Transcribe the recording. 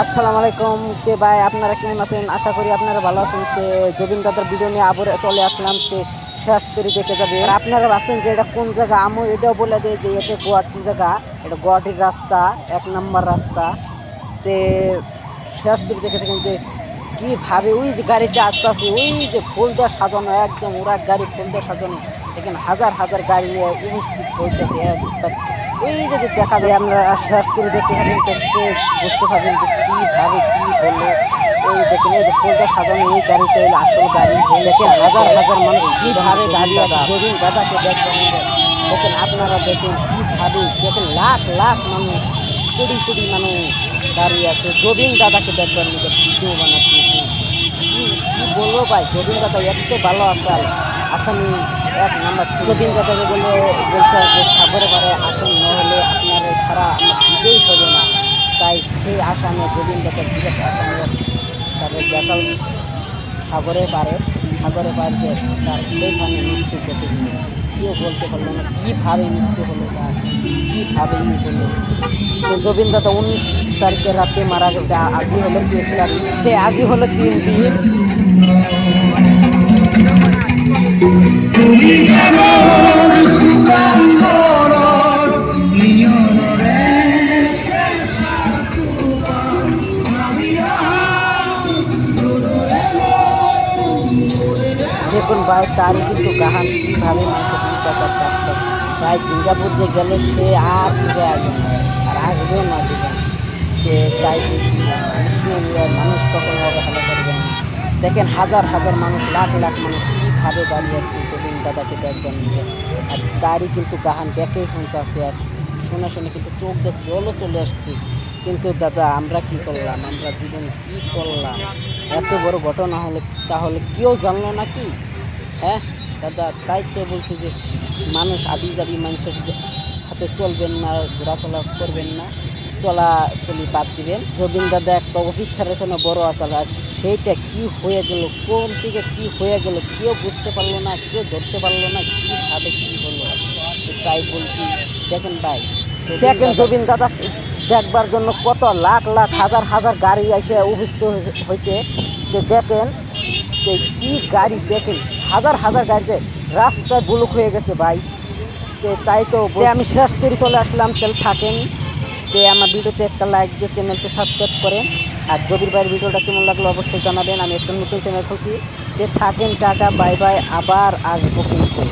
আসসালামু আলাইকুম। তে ভাই, আপনারা কেমন আছেন? আশা করি আপনারা ভালো আছেন। তে জবিন দাদার ভিডিও নিয়ে আবার চলে আসলাম। তে শেষ করে দেখে যাবে। আর আপনারা ভাবছেন যে এটা কোন জায়গা? আমি এটাও বলে দিই যে এটা গুয়াহাটির জায়গা। এটা গুয়াহাটির রাস্তা, এক নম্বর রাস্তা। তে শেষ করে দেখে থাকেন যে কীভাবে ওই যে গাড়িটা আসতে আসে ওই যে ফুল দিয়ে সাজানো, একদম ওরা গাড়ি ফুল দিয়ে সাজানো। এখানে হাজার হাজার গাড়ি নিয়ে উপস্থিত হইতেছে। একবার ওই যে যে দেখা যায়, আমরা শেষ করে দেখতে থাকেন তো সে বুঝতে পারবেন যে কীভাবে কী হলো। ওই দেখেন, এই যে ফুলটা সাজানো, এই গাড়িটা হলো আসল গাড়ি। দেখেন, হাজার হাজার মানুষ কীভাবে দাঁড়িয়ে আছে। জবিন দাদাকে দেখবেন, দেখেন, আপনারা দেখেন কীভাবে, দেখেন, লাখ লাখ মানুষ, কোটি কোটি মানুষ দাঁড়িয়ে আছে। জবিন দাদাকে দেখবেন ভিডিও বানাচ্ছি। কি বলব ভাই জবিন দাদা এত ভালো আসাল আসামি এক নাম্বার জবিন দাদাকে বলে বলছে যে সাগরে পারে আসন না হলে আপনার ছাড়া আমার ভিডিওই হবে না। তাই সেই আসামে জবিন দাদার বিরাট আসামি তাদের বেতাল সাগরে পারে সাগরে পারে যে তার সেইখানে মৃত্যু ঘটে গেল। কেউ বলতে পারল না কীভাবে মৃত্যু হলো তার কীভাবে ই হলো। তো জবিন দাদা উনিশ তারিখে রাতে মারা গেছে আ- আজই হলো তেইশ তারিখ আজই হলো তিন দিন। দেখুন ভাই তার কিন্তু গাহান কীভাবে মাংস পিঠাটা কাটতেছে ভাই সিঙ্গাপুর যে গেল সে আর ফিরে আসবে আর আসবেও না জীবন সে তাই মানুষ কখনো অবহেলা করবে না। দেখেন হাজার হাজার মানুষ, লাখ লাখ মানুষ কীভাবে দাঁড়িয়ে আছে জবিন দাদাকে দেখবেন আর তারই কিন্তু গাহান ব্যাকে শুনতে আছে, আর শুনে শুনে কিন্তু চোখ দিয়ে জলও চলে আসছে। কিন্তু দাদা, আমরা কি করলাম? আমরা জীবন কি করলাম? এত বড় ঘটনা হলে তাহলে কেউ জানলো না কি হ্যাঁ? দাদা তাই তো বলছি যে মানুষ আবি যাবি মানুষের হাতে চলবেন না ঘোরাফেরা করবেন না চলা চলি বাদ দিবেন। জবিন দাদা একটা অফিস ছাড়ার জন্য বড় আসাল আর সেইটা কি হয়ে গেল কোন থেকে কি হয়ে গেল কেউ বুঝতে পারল না কেউ ধরতে পারল না কীভাবে কী হলো। তাই বলছি দেখেন ভাই দেখেন জবিন দাদা দেখবার জন্য কত লাখ লাখ হাজার হাজার গাড়ি এসে হয়েছে- হয়েছে। যে দেখেন যে কি গাড়ি দেখেন? হাজার হাজার গাড়িতে রাস্তা বুলুক হয়ে গেছে ভাই। তো তাই তো তে আমি শেষ করে চলে আসলাম তাহলে থাকেন। তে আমার ভিডিওতে একটা লাইক দিয়ে চ্যানেলকে সাবস্ক্রাইব করেন। আর জবির ভাইয়ের ভিডিওটা কেমন লাগল অবশ্যই জানাবেন। আমি একটা নতুন চ্যানেল খুলছি। যে থাকেন টাটা বাই বাই আবার আসব কিন্তু।